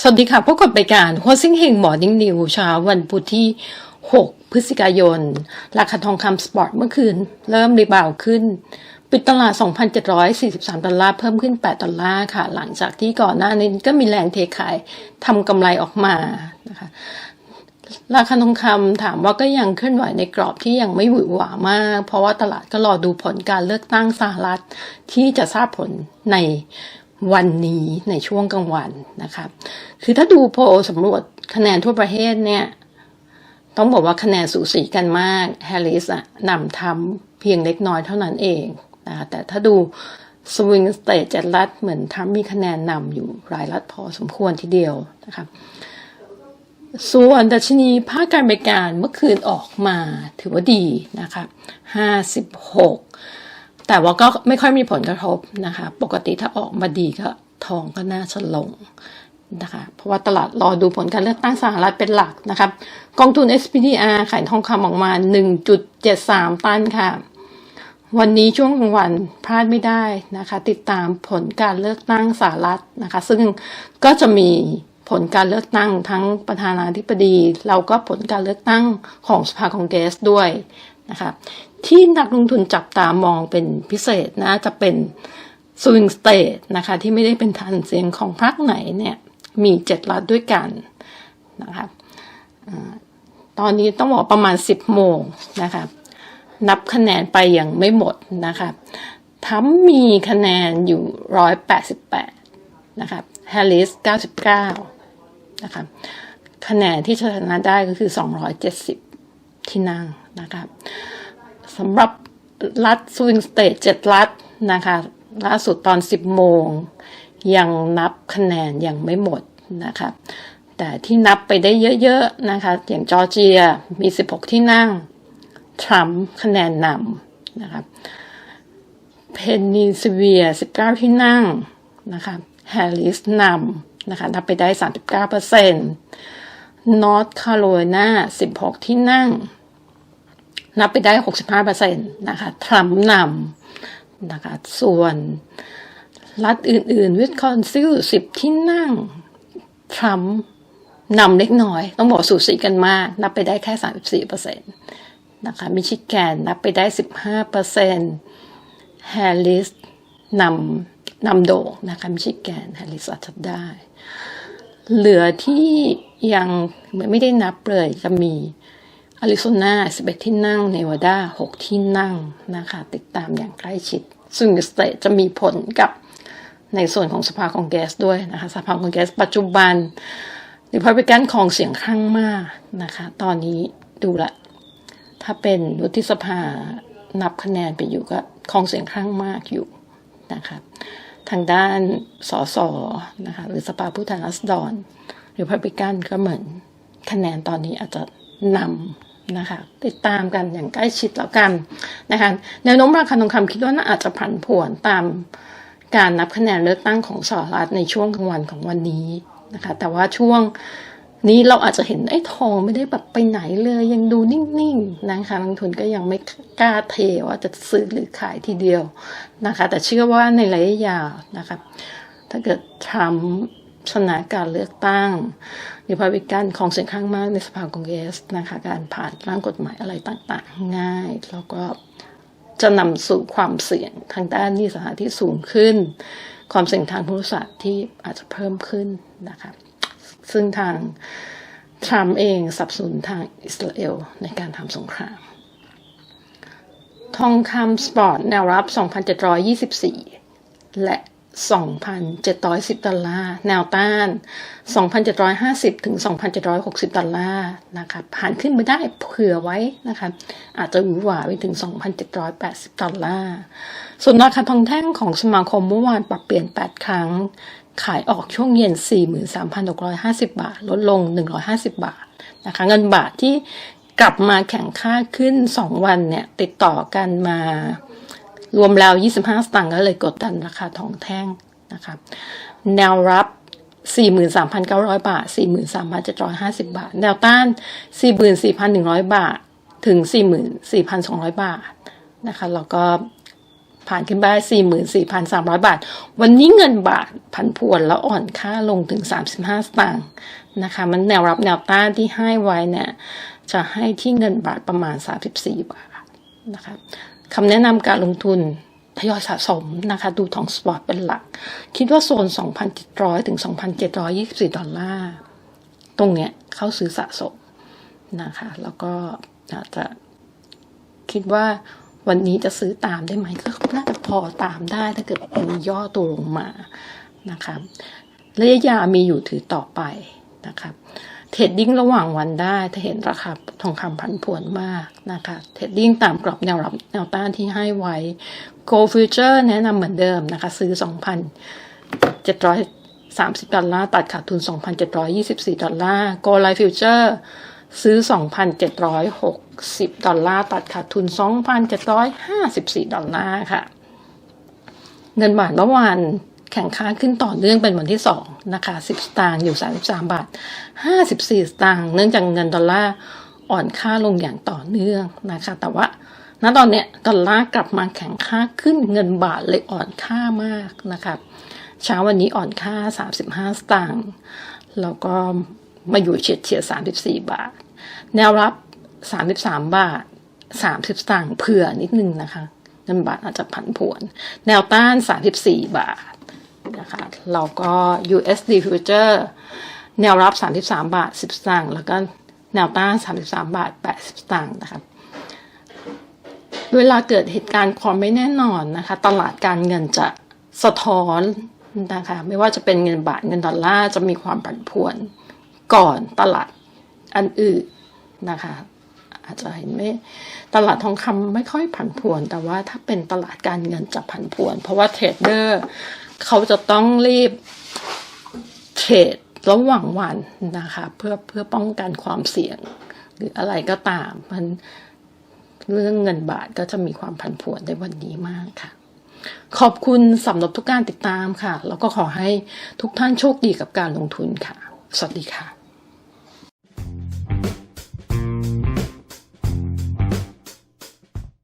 สวัสดีค่ะพบกับรายการหัวซิงเฮงหมอนิ่งนิวเช้าวันพุธที่ 6 พฤศจิกายน ราคาทองคำสปอร์ตเมื่อคืน เริ่มรีบาวขึ้น ปิดตลาด 2,743 ดอลลาร์เพิ่มขึ้น 8 ดอลลาร์ค่ะ หลังจากที่ก่อนหน้านี้ก็มีแรงเทขายทำกำไรออกมานะคะราคาทองคำถามว่าก็ยังเคลื่อนไหวในกรอบที่ยังไม่หวือหวามาก เพราะว่าตลาดก็รอดูผลการเลือกตั้งสหรัฐที่จะทราบผลใน วันนี้ในช่วงกลางวันนะครับคือถ้าดูโพลสำรวจคะแนนทั่วประเทศเนี่ยต้องบอกว่าคะแนนสูสีกันมากแฮร์ริสอะนำทำเพียงเล็กน้อยเท่านั้นเองนะแต่ถ้าดูสวิงสเตทจ็ดรัฐเหมือนทรัมป์มีคะแนนนำอยู่รายรัฐพอสมควรทีเดียวนะคะส่วนดัชนีภาคการบริการเมื่อคืนออกมาถือว่าดีนะคะ56 แต่ว่าก็ไม่ค่อยมีผลกระทบนะคะ ปกติถ้าออกมาดีก็ทองก็น่าจะลงนะคะ เพราะว่าตลาดรอดูผลการเลือกตั้งสหรัฐเป็นหลักนะครับ กองทุน SPDR ขายทองคำออกมา 1.73 ตันค่ะ วันนี้ช่วงกลางวันพลาดไม่ได้นะคะ ติดตามผลการเลือกตั้งสหรัฐนะคะ ซึ่งก็จะมีผลการเลือกตั้งทั้งประธานาธิบดีแล้วก็ผลการเลือกตั้งของสภาคองเกรสด้วยนะคะ ที่นักลงทุนจับตามองเป็นพิเศษนะจะเป็นสวิงสเตทนะคะที่ไม่ได้เป็นฐานเสียงของพรรคไหนเนี่ยมีเจ็ดรัฐด้วยกันนะคะตอนนี้ต้องบอกประมาณ 10 โมงนะคะนับคะแนนไปอย่างไม่หมดนะคะทั้มมีคะแนนอยู่ 188 นะคะแฮร์ริส 99 นะคะคะแนนที่ชนะได้ก็คือ 270 ที่นั่งนะคะ สำหรับรัฐสวิงสเตทเจ็ดรัฐนะคะล่าสุดตอน 10 โมง ยังนับคะแนนยังไม่หมดนะคะแต่ที่นับไปได้เยอะๆนะคะอย่างจอร์เจียมี 16 ที่นั่ง ทรัมป์คะแนนนำนะคะเพนนิซิเวีย 19 ที่นั่งนะคะแฮร์ริสนำนะคะนับไปได้ 39เปอร์เซ็นต์นอร์ทคาโรไลนา16 ที่นั่ง นับไปได้ 65เปอร์เซ็นตนะคะทรัมป์นำนะคะ ส่วนรัฐอื่นๆวิสคอนซิล10ที่นั่งทรัมป์นำเล็กน้อย ต้องบอกสูสีกันมาก นับไปได้แค่ 34เปอร์เซ็นตนะคะมิชิแกนนับไปได้ 15เปอร์เซ็นต์แฮร์ริสนำนำโด่งนะคะมิชิแกนแฮร์ริสอาจจะได้ เหลือที่ยังไม่ได้นับเลยจะมี อาริโซนา 11 ที่นั่ง เนวาดา 6 ที่นั่งนะคะ ติดตามอย่างใกล้ชิด ซึ่งสเตทจะมีผลกับในส่วนของสภาคองเกรสด้วยนะคะสภาคองเกรสปัจจุบันริพับลิกันของเสียงข้างมากนะคะ ตอนนี้ดูละ ถ้าเป็นวุฒิสภานับคะแนนไปอยู่ก็ของเสียงข้างมากอยู่นะคะทางด้านสสนะคะหรือสภาผู้แทนราษฎรหรือพับลิกันก็เหมือนคะแนนตอนนี้อาจจะนำ นะคะติดตามกันอย่างใกล้ชิดแล้วกันนะคะแนวโน้มราคาทองคำคิดว่าน่าอาจจะผันผวนตามการนับคะแนนเลือกตั้งของสหรัฐในช่วงกลางวันของวันนี้นะคะแต่ว่าช่วงนี้เราอาจจะเห็นไอ้ทองไม่ได้แบบไปไหนเลยยังดูนิ่งๆนะคะนักทุนก็ยังไม่กล้าเทว่าจะซื้อหรือขายทีเดียวนะคะแต่เชื่อว่าในระยะยาวนะคะถ้าเกิดทรัมป ชนะการเลือกตั้งริพับลิกันของเสียงข้างมากในสภาคองเกรสนะคะ การผ่านร่างกฎหมายอะไรต่างๆ ง่าย แล้วก็จะนำสู่ความเสี่ยงทางด้านนิสหานที่สูงขึ้น ความเสี่ยงทางภูมิศาสตร์ที่อาจจะเพิ่มขึ้นนะคะ ซึ่งทางทรัมป์เองสับสนุนทางอิสราเอลในการทำสงคราม ทองคำสปอร์ตแนวรับ 2,724 และ 2,710 ดอลลาร์ แนวต้าน 2,750 ถึง 2,760 ดอลลาร์นะคะผ่านขึ้นไปได้เผื่อไว้นะคะอาจจะหวือหวาไปถึง 2,780 ดอลลาร์ ส่วนราคาทองแท่งของสมาคมเมื่อวานปรับเปลี่ยน 8 ครั้ง ขายออกช่วงเย็น 43,650 บาท ลดลง 150 บาทนะคะเงินบาทที่กลับมาแข่งค่าขึ้น 2 วันเนี่ยติดต่อกันมา รวมแล้ว 25 สตางค์ก็เลยกดดันราคาทองแท่งนะคะแนวรับ 43,900 บาท 43,750 บาท แนวต้าน 44,100 บาท ถึง 44,200 บาทนะคะแล้วก็ผ่านขึ้นไป44,300 บาท วันนี้เงินบาทผันผวนแล้วอ่อนค่าลงถึง 35 สตางค์นะคะ มันแนวรับแนวต้านที่ให้ไว้เนี่ย จะให้ที่เงินบาทประมาณ 34 บาทนะคะ คำแนะนำการลงทุนทยอยสะสมนะคะ ดูทองสปอร์ตเป็นหลัก คิดว่าโซน 2,700 ถึง 2,724 ดอลลาร์ ตรงเนี้ยเข้าซื้อสะสมนะคะ แล้วก็อาจจะคิดว่าวันนี้จะซื้อตามได้ไหมก็น่าจะพอตามได้ถ้าเกิดมีย่อตัวลงมานะครับระยะยาวมีอยู่ถือต่อไปนะครับ เทรดดิ้งระหว่างวันได้ ถ้าเห็นราคาทองคำผันผวนมากนะคะ เทรดดิ้งตามกรอบแนวรับแนวต้านที่ให้ไว้ Gold Future แนะนำเหมือนเดิมนะคะ ซื้อ 2,730 ดอลลาร์ ตัดขาดทุน 2,724 ดอลลาร์ Gold Life Future ซื้อ 2,760 ดอลลาร์ ตัดขาดทุน 2,754 ดอลลาร์ค่ะ เงินบาทเมื่อวาน แข่งค่าขึ้นต่อเนื่องเป็นวันที่สองนะคะ10 สตางค์อยู่ 33 บาท 54 สตางค์เนื่องจากเงินดอลลาร์อ่อนค่าลงอย่างต่อเนื่องนะคะ แต่ว่าณตอนเนี้ยดอลลาร์กลับมาแข่งค่าขึ้นเงินบาทเลยอ่อนค่ามากนะคะเช้าวันนี้อ่อนค่า 35 สตางค์แล้วก็มาอยู่เฉียดเฉียด34 บาท แนวรับ 33 บาท 30 สตางค์เผื่อนิดนึงนะคะ เงินบาทอาจจะผันผวน แนวต้าน 34 บาท นะคะแล้วก็ USD Future แนวรับ 33 บาท 10สตางค์แล้วก็แนวต้าน 33 บาท 80สตางค์นะคะเวลาเกิดเหตุการณ์ความไม่แน่นอนนะคะ ตลาดการเงินจะสะท้อนนะคะไม่ว่าจะเป็นเงินบาทเงินดอลลาร์จะมีความผันผวนก่อนตลาดอันอื่นนะคะ อาจจะเห็นไม่ตลาดทองคำไม่ค่อยผันผวน แต่ว่าถ้าเป็นตลาดการเงินจะผันผวน เพราะว่าเทรดเดอร์เขาจะต้องรีบเทรดระหว่างวันนะคะเพื่อเพื่อป้องกันความเสี่ยง หรืออะไรก็ตามมันเรื่องเงินบาทก็จะมีความผันผวนในวันนี้มากค่ะ ขอบคุณสำหรับทุกการติดตามค่ะ แล้วก็ขอให้ทุกท่านโชคดีกับการลงทุนค่ะ สวัสดีค่ะ